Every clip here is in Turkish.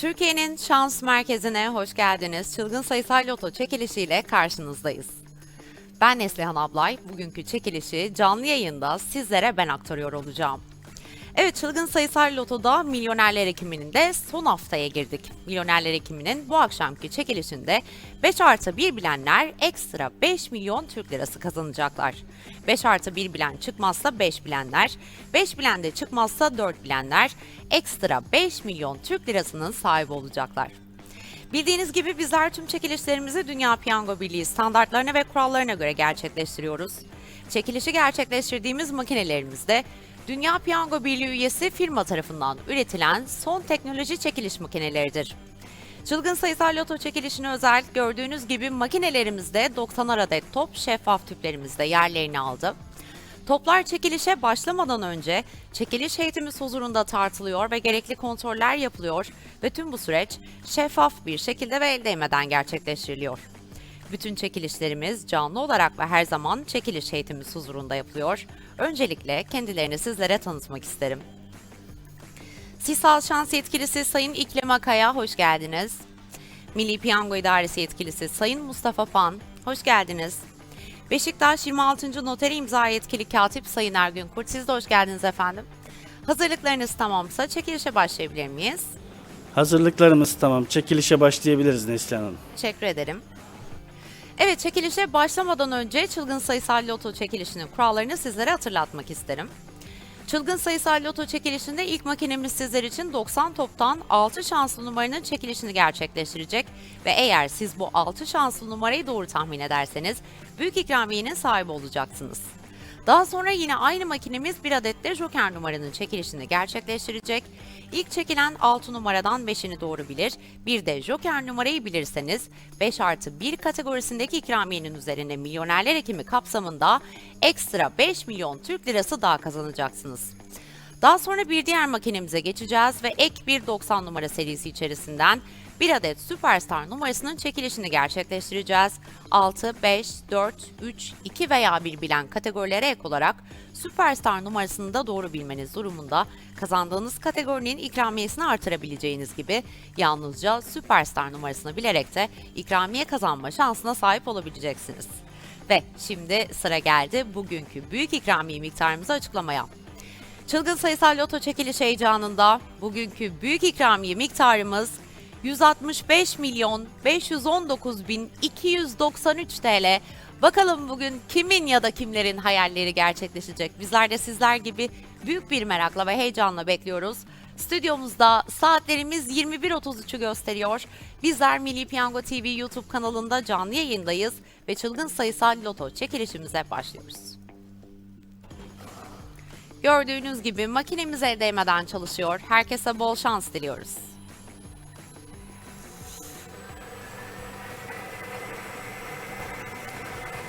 Türkiye'nin şans merkezine hoş geldiniz. Çılgın sayısal loto çekilişiyle karşınızdayız. Ben Neslihan Ablay. Bugünkü çekilişi canlı yayında sizlere ben aktarıyor olacağım. Evet çılgın sayısal lotoda milyonerler ekiminin de son haftaya girdik. Milyonerler ekiminin bu akşamki çekilişinde 5 artı 1 bilenler ekstra 5 milyon Türk lirası kazanacaklar. 5 artı 1 bilen çıkmazsa 5 bilenler, 5 bilen de çıkmazsa 4 bilenler ekstra 5 milyon Türk lirasının sahibi olacaklar. Bildiğiniz gibi bizler tüm çekilişlerimizi Dünya Piyango Birliği standartlarına ve kurallarına göre gerçekleştiriyoruz. Çekilişi gerçekleştirdiğimiz makinelerimizde Dünya Piyango Birliği üyesi firma tarafından üretilen son teknoloji çekiliş makineleridir. Çılgın sayısal loto çekilişine özel gördüğünüz gibi makinelerimizde 90'ar adet top şeffaf tüplerimizde yerlerini aldı. Toplar çekilişe başlamadan önce çekiliş heyetimiz huzurunda tartılıyor ve gerekli kontroller yapılıyor ve tüm bu süreç şeffaf bir şekilde ve el değmeden gerçekleştiriliyor. Bütün çekilişlerimiz canlı olarak ve her zaman çekiliş heyetimiz huzurunda yapılıyor. Öncelikle kendilerini sizlere tanıtmak isterim. Sisal Şans Yetkilisi Sayın İklim Akaya hoş geldiniz. Milli Piyango İdaresi Yetkilisi Sayın Mustafa Pan hoş geldiniz. Beşiktaş 26. Noteri imza yetkili katip Sayın Ergün Kurt siz de hoş geldiniz efendim. Hazırlıklarınız tamamsa çekilişe başlayabilir miyiz? Hazırlıklarımız tamam. Çekilişe başlayabiliriz Neslihan Hanım. Teşekkür ederim. Evet çekilişe başlamadan önce çılgın sayısal loto çekilişinin kurallarını sizlere hatırlatmak isterim. Çılgın sayısal loto çekilişinde ilk makinemiz sizler için 90 toptan 6 şanslı numaranın çekilişini gerçekleştirecek ve eğer siz bu 6 şanslı numarayı doğru tahmin ederseniz büyük ikramiyenin sahibi olacaksınız. Daha sonra yine aynı makinemiz bir adet de joker numaranın çekilişini gerçekleştirecek. İlk çekilen 6 numaradan 5'ini doğru bilir. Bir de joker numarayı bilirseniz 5 artı 1 kategorisindeki ikramiyenin üzerine milyonerler ekimi kapsamında ekstra 5 milyon Türk lirası daha kazanacaksınız. Daha sonra bir diğer makinemize geçeceğiz ve ek bir 90 numara serisi içerisinden bir adet Süperstar numarasının çekilişini gerçekleştireceğiz. 6, 5, 4, 3, 2 veya 1 bilen kategorilere ek olarak Süperstar numarasını da doğru bilmeniz durumunda kazandığınız kategorinin ikramiyesini artırabileceğiniz gibi yalnızca Süperstar numarasını bilerek de ikramiye kazanma şansına sahip olabileceksiniz. Ve şimdi sıra geldi bugünkü büyük ikramiye miktarımızı açıklamaya. Çılgın sayısal loto çekiliş heyecanında bugünkü büyük ikramiye miktarımız 165 milyon 519 bin 293 TL. Bakalım bugün kimin ya da kimlerin hayalleri gerçekleşecek? Bizler de sizler gibi büyük bir merakla ve heyecanla bekliyoruz. Stüdyomuzda saatlerimiz 21.33'ü gösteriyor. Bizler Milli Piyango TV YouTube kanalında canlı yayındayız ve çılgın sayısal loto çekilişimize başlıyoruz. Gördüğünüz gibi makinemiz el değmeden çalışıyor. Herkese bol şans diliyoruz.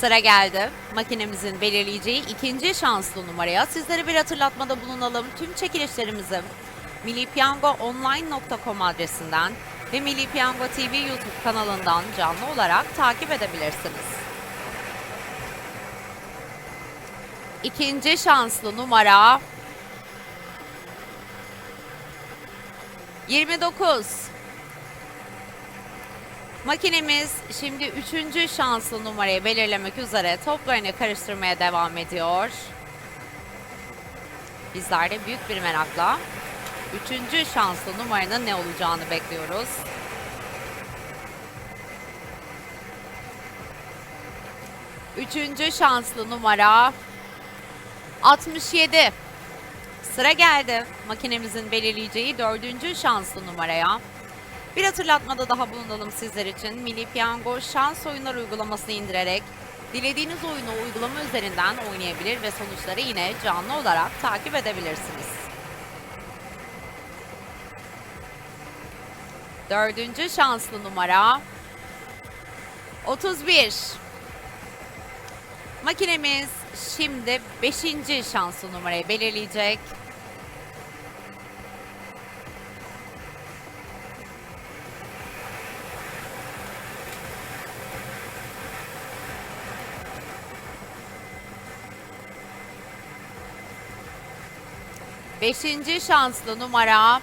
Sıra geldi. Makinemizin belirleyeceği ikinci şanslı numaraya sizlere bir hatırlatmada bulunalım. Tüm çekilişlerimizi millipiyangoonline.com adresinden ve Milli Piyango TV YouTube kanalından canlı olarak takip edebilirsiniz. İkinci şanslı numara 29. Makinemiz şimdi üçüncü şanslı numarayı belirlemek üzere toplarını karıştırmaya devam ediyor. Bizler de büyük bir merakla üçüncü şanslı numaranın ne olacağını bekliyoruz. Üçüncü şanslı numara 67. Sıra geldi makinemizin belirleyeceği dördüncü şanslı numaraya. Bir hatırlatmada daha bulunalım sizler için. Milli Piyango şans oyunlar uygulamasını indirerek dilediğiniz oyunu uygulama üzerinden oynayabilir ve sonuçları yine canlı olarak takip edebilirsiniz. Dördüncü şanslı numara 31. Makinemiz şimdi 5. şanslı numarayı belirleyecek. Beşinci şanslı numara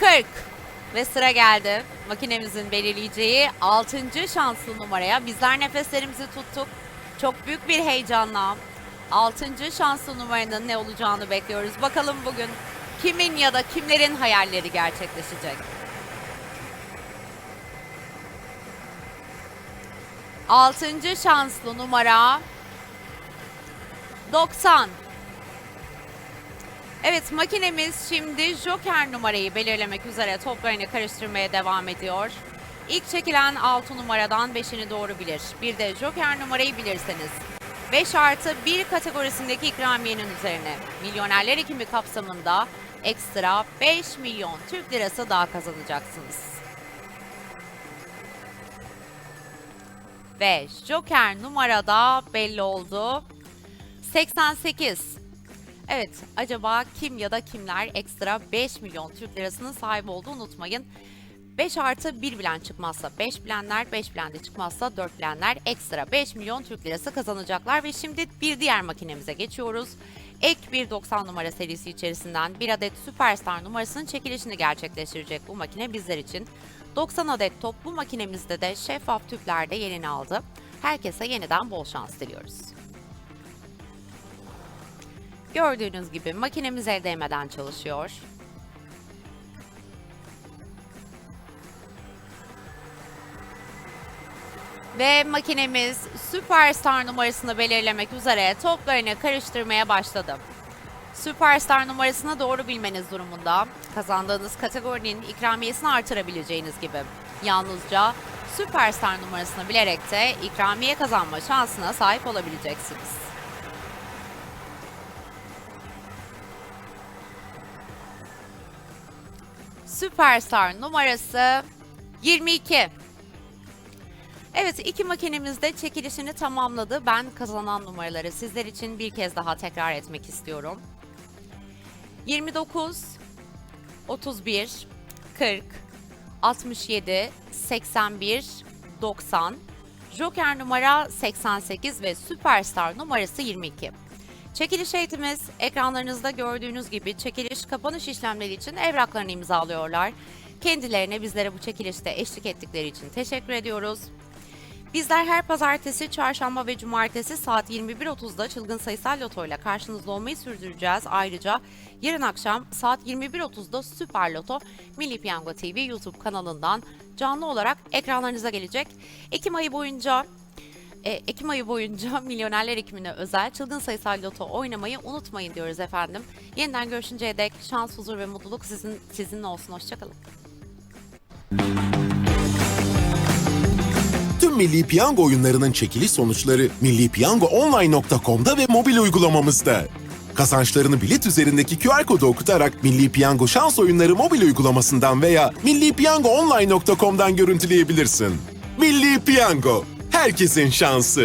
40 ve sıra geldi makinemizin belirleyeceği 6. şanslı numaraya. Bizler nefeslerimizi tuttuk. Çok büyük bir heyecanla 6. şanslı numaranın ne olacağını bekliyoruz. Bakalım bugün kimin ya da kimlerin hayalleri gerçekleşecek. Altıncı şanslı numara 90. Evet makinemiz şimdi Joker numarayı belirlemek üzere toplarını karıştırmaya devam ediyor. İlk çekilen 6 numaradan 5'ini doğru bilir. Bir de Joker numarayı bilirseniz 5 artı 1 kategorisindeki ikramiyenin üzerine Milyonerler Ekimi kapsamında ekstra 5 milyon Türk lirası daha kazanacaksınız. Ve Joker numarada belli oldu. 88. Evet, acaba kim ya da kimler ekstra 5 milyon Türk lirasının sahibi olduğu unutmayın. 5 artı 1 bilen çıkmazsa 5 bilenler, 5 bilen de çıkmazsa 4 bilenler ekstra 5 milyon Türk lirası kazanacaklar. Ve şimdi bir diğer makinemize geçiyoruz. Ek 1.90 numara serisi içerisinden bir adet Superstar numarasının çekilişini gerçekleştirecek bu makine bizler için. 90 adet top bu makinemizde de şeffaf tüplerde yerini aldı. Herkese yeniden bol şans diliyoruz. Gördüğünüz gibi makinemiz el değmeden çalışıyor. Ve makinemiz Superstar numarasını belirlemek üzere toplarını karıştırmaya başladı. Superstar numarasını doğru bilmeniz durumunda kazandığınız kategorinin ikramiyesini artırabileceğiniz gibi. Yalnızca Superstar numarasını bilerek de ikramiye kazanma şansına sahip olabileceksiniz. Superstar numarası 22. Evet iki makinemiz de çekilişini tamamladı. Ben kazanan numaraları sizler için bir kez daha tekrar etmek istiyorum. 29, 31, 40, 67, 81, 90, Joker numara 88 ve Superstar numarası 22. Çekiliş eğitimiz ekranlarınızda gördüğünüz gibi çekiliş kapanış işlemleri için evraklarını imzalıyorlar. Kendilerine bizlere bu çekilişte eşlik ettikleri için teşekkür ediyoruz. Bizler her pazartesi, çarşamba ve cumartesi saat 21.30'da çılgın sayısal loto ile karşınızda olmayı sürdüreceğiz. Ayrıca yarın akşam saat 21.30'da Süper Loto Milli Piyango TV YouTube kanalından canlı olarak ekranlarınıza gelecek. Ekim ayı boyunca e, Ekim ayı boyunca Milyonerler Ekimine özel çılgın sayısal loto oynamayı unutmayın diyoruz efendim. Yeniden görüşünceye dek şans, huzur ve mutluluk sizin sizinle olsun. Hoşçakalın. Tüm Milli Piyango oyunlarının çekiliş sonuçları millipiyangoonline.com'da ve mobil uygulamamızda. Kazançlarını bilet üzerindeki QR kodu okutarak Milli Piyango şans oyunları mobil uygulamasından veya millipiyangoonline.com'dan görüntüleyebilirsin. Milli Piyango, herkesin şansı.